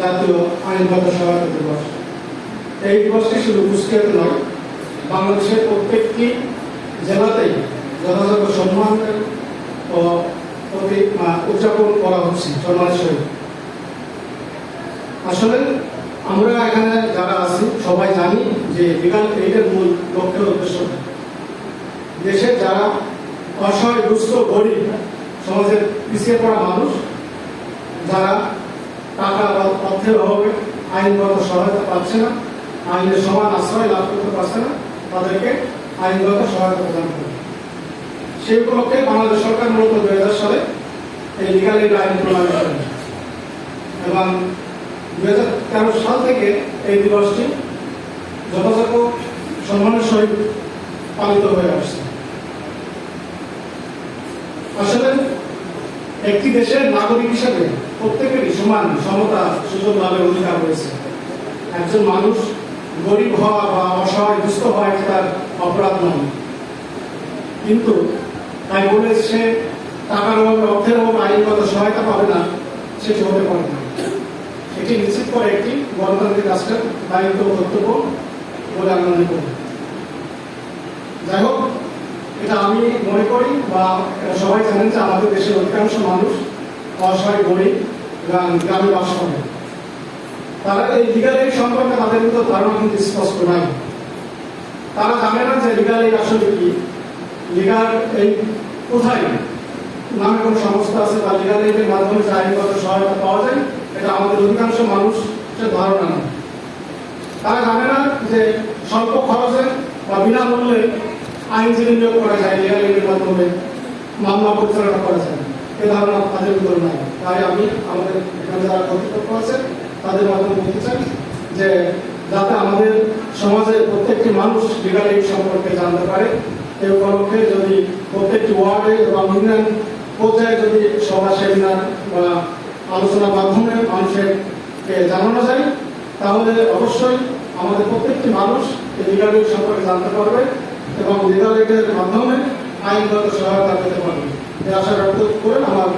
জাতীয় আইনগত সহায়তা দিবস এই দিবসটি শুধু কুষ্টিয়াতে নয়, বাংলাদেশের প্রত্যেকটি জেলাতেই যথাযথ সম্মানের ও প্রতি উদযাপন করা হচ্ছে সম্মানের আসলে আমরা এখানে যারা আছি, সবাই জানি যে লিগাল এইডের মূল লক্ষ্যের উদ্দেশ্য। দেশে যারা অসহায়, দুস্থ, গরিব, সমাজের পিছিয়ে পড়া মানুষ, যারা টাকা অর্থের অভাবে আইনগত সহায়তা পাচ্ছে না, আইনের সমান আশ্রয় লাভ করতে পারছে না, তাদেরকে আইনগত সহায়তা প্রদান করে সেই উপলক্ষে বাংলাদেশ সরকার মূলত দুই হাজার সালে এই লিগাল এইড আইন প্রণয়ন করেন। এবং দুই হাজার তেরো সাল থেকে এই দিবসটি যথাযথ সম্মানের সহিত পালিত হয়ে আসছে। আসলে একটি দেশের নাগরিক হিসেবে প্রত্যেকেরই সমান সমতা, সুযোগ লাভের অধিকার রয়েছে। একজন মানুষ গরিব হওয়া বা অসহায়, দুস্থ হওয়া এটি তার অপরাধ নয়। কিন্তু তাই বলে সে টাকার অভাবে, অর্থের অভাবে আইনগত সহায়তা পাবে না, সেটি হতে পারে না। এটি নিশ্চিত করে একটি গণতান্ত্রিক রাষ্ট্রের দায়িত্ব কর্তব্য বলে আমি মনে করি। যাই হোক এটা আমি মনে করি বা সবাই জানেন যে আমাদের দেশের অধিকাংশ মানুষ অসহায়, গরিব, গ্রামে বাস করে। তারা এই লিগাল এইড সম্পর্কে তাদের কিন্তু ধারণা কিন্তু স্পষ্ট নাই। তারা জানে না যে লিগাল এইড আসলে কি। লিগাল এই কোথায়? নামে কোনো সংস্থা আছে বা লিগাল এইডের মাধ্যমে যে আইনগত সহায়তা পাওয়া যায়, এটা আমাদের অধিকাংশ মানুষের ধারণা নেই। তারা জানে না যে স্বল্প খরচে বা বিনামূল্যে আইনজীবী নিয়োগ করা যায় লিগাল মাধ্যমে মামলা পরিচালনা করা যায়। এ ধারণা তাদের ভিতরে নাই। তাই আমি আমাদের এখানে যারা কর্তৃপক্ষ আছে তাদের মাধ্যমে বলতে চাই যে যাতে আমাদের সমাজের প্রত্যেকটি মানুষ লিগাল এইড সম্পর্কে জানতে পারে। এই উপলক্ষে যদি প্রত্যেকটি ওয়ার্ডে এবং ইউনিয়ন পর্যায়ে যদি সভা, সেমিনার বা আলোচনার মাধ্যমে মানুষের জানানো যায়, তাহলে অবশ্যই আমাদের প্রত্যেকটি মানুষ এই লিগাল এইড সম্পর্কে জানতে পারবে। এবং এইডের মাধ্যমে আইনগত সহায়তা পেতে পারবে। এই আশা ব্যক্ত করে আমার